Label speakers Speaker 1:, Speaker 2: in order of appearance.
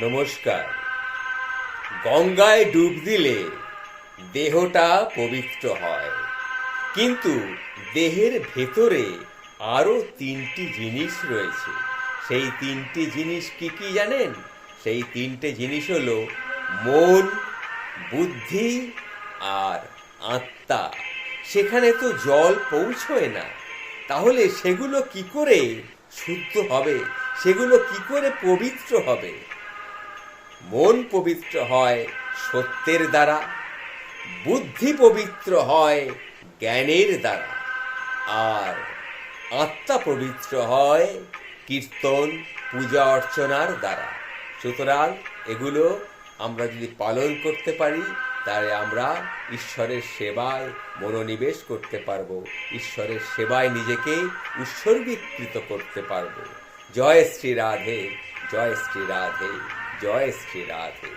Speaker 1: নমস্কার। গঙ্গায় ডুব দিলে দেহটা পবিত্র হয়। কিন্তু দেহের ভেতরে আরও তিনটি জিনিস রয়েছে। সেই তিনটি জিনিস কি কি জানেন? সেই তিনটে জিনিস হলো মন, বুদ্ধি আর আত্মা। সেখানে তো জল পৌঁছয় না। তাহলে সেগুলো কি করে শুদ্ধ হবে? সেগুলো কি করে পবিত্র হবে? মন পবিত্র হয় সত্যের দ্বারা, বুদ্ধি পবিত্র হয় জ্ঞানের দ্বারা। আর আত্মা পবিত্র হয় কীর্তন, পূজা অর্চনার দ্বারা। সুতরাং এগুলো আমরা যদি পালন করতে পারি, তাহলে আমরা ঈশ্বরের সেবায় মনোনিবেশ করতে পারব। ঈশ্বরের সেবায় নিজেকে উৎসর্গীকৃত করতে পারব। জয় শ্রী রাধে, জয় শ্রী রাধে। জয় শ্রী রাধে